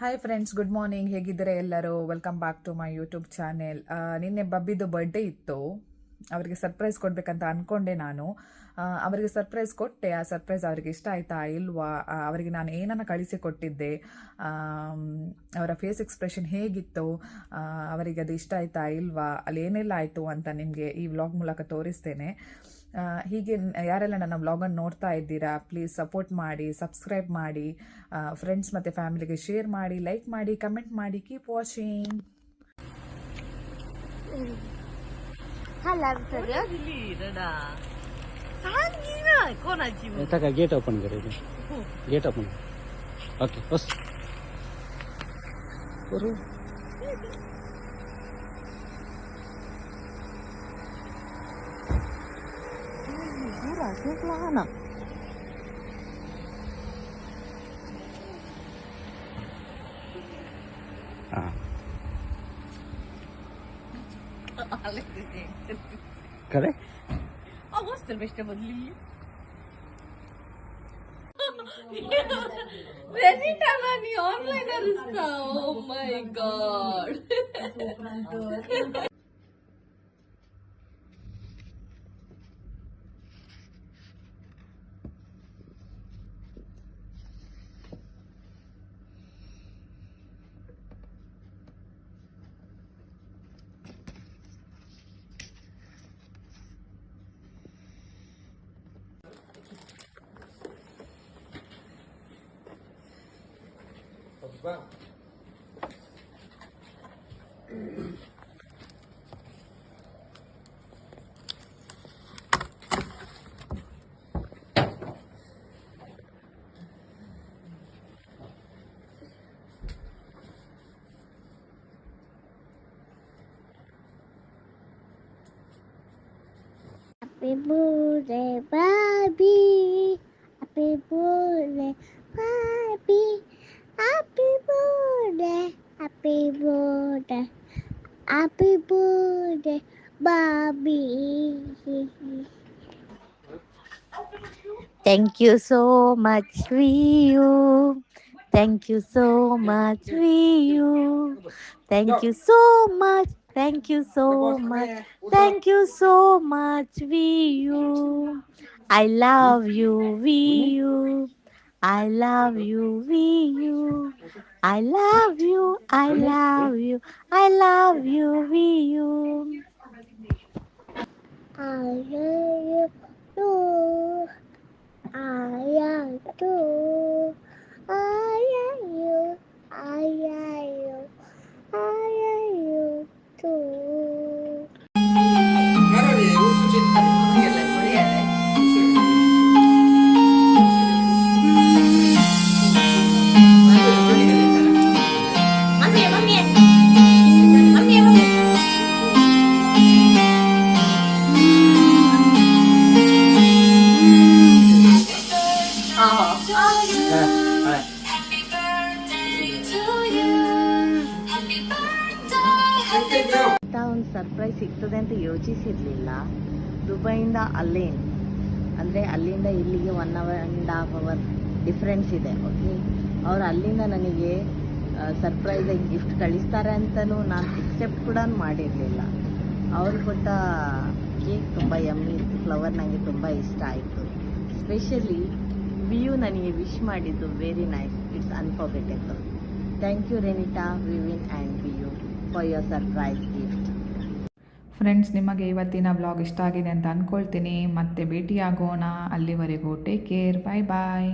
Hi friends good morning ಹೇಗಿದ್ದಾರೆ ಎಲ್ಲರೂ? Welcome back to my YouTube channel ನಿನ್ನೆ ಬಬ್ಬಿದು ಬರ್ಡೇ ಇತ್ತು. ಅವರಿಗೆ ಸರ್ಪ್ರೈಸ್ ಕೊಡಬೇಕಂತ ಅಂದ್ಕೊಂಡೆ ನಾನು. ಅವರಿಗೆ ಸರ್ಪ್ರೈಸ್ ಕೊಟ್ಟೆ. ಆ ಸರ್ಪ್ರೈಸ್ ಅವರಿಗೆ ಇಷ್ಟ ಆಯ್ತಾ ಇಲ್ವಾ? ಅವರಿಗೆ ನಾನು ಏನನ್ನು ಕಳಿಸಿ ಕೊಟ್ಟಿದ್ದೆ? ಅವರ ಫೇಸ್ ಎಕ್ಸ್ಪ್ರೆಷನ್ ಹೇಗಿತ್ತು? ಅವರಿಗೆ ಅದು ಇಷ್ಟ ಆಯ್ತಾ ಇಲ್ವಾ? ಅಲ್ಲಿ ಏನೆಲ್ಲ ಆಯಿತು ಅಂತ ನಿಮಗೆ ಈ ವ್ಲಾಗ್ ಮೂಲಕ ತೋರಿಸ್ತೇನೆ. ಹೀಗೆ ಯಾರೆಲ್ಲ ನನ್ನ ವ್ಲಾಗನ್ನು ನೋಡ್ತಾ ಇದ್ದೀರಾ ಪ್ಲೀಸ್ ಸಪೋರ್ಟ್ ಮಾಡಿ ಸಬ್ಸ್ಕ್ರೈಬ್ ಮಾಡಿ ಫ್ರೆಂಡ್ಸ್ ಮತ್ತು ಫ್ಯಾಮಿಲಿಗೆ ಶೇರ್ ಮಾಡಿ ಲೈಕ್ ಮಾಡಿ ಕಮೆಂಟ್ ಮಾಡಿ ಕೀಪ್ ವಾಚಿಂಗ್ કોના ગેટ ઓપન કરે છે ગેટ ઓપન ઓકે બસ બરોબર Gracias, Lana. Care? A fost tâlbește bădlie. Venita la ni online. Oh my god. Happy birthday, Barbie. Happy birthday, Barbie. Happy birthday, happy birthday, birthday, Thank you so much, you. Thank you so much, you. Thank you so much. Thank you so much. Thank you so much, you. I love you, you. I love you, we you. I love you, I love you, I love you, we you. I love you. ಒಂದು surprise ಸಿಗ್ತದೆ ಅಂತ ಯೋಚಿಸಿರ್ಲಿಲ್ಲ. ದುಬೈಯಿಂದ ಅಲ್ಲೇನ್ ಅಂದರೆ ಅಲ್ಲಿಂದ ಇಲ್ಲಿಗೆ one hour and half hour difference ಇದೆ ಓಕೆ ಅವ್ರು ಅಲ್ಲಿಂದ ನನಗೆ ಸರ್ಪ್ರೈಸಾಗಿ ಗಿಫ್ಟ್ ಕಳಿಸ್ತಾರೆ ಅಂತಲೂ ನಾನು ಎಕ್ಸೆಪ್ಟ್ ಕೂಡ ಮಾಡಿರಲಿಲ್ಲ. ಅವ್ರು ಕೊಟ್ಟ ಕೇಕ್ ತುಂಬ ಯಮ್ಮಿ ಇತ್ತು ಫ್ಲವರ್ ನನಗೆ ತುಂಬ ಇಷ್ಟ ಆಯಿತು. ಸ್ಪೆಷಲಿ ವಿಯು ನನಗೆ ವಿಶ್ ಮಾಡಿದ್ದು very nice it's unforgettable thank you Renita Vivin and Viyu for your surprise gift friends ನಿಮಗೆ ಇವತ್ತಿನ ಬ್ಲಾಗ್ ಇಷ್ಟ ಆಗಿದೆ ಅಂತ ಅಂದ್ಕೊಳ್ತೀನಿ ಮತ್ತೆ ಭೇಟಿಯಾಗೋಣ. ಅಲ್ಲಿವರೆಗೂ ಟೇಕ್ ಕೇರ್ ಬಾಯ್ ಬಾಯ್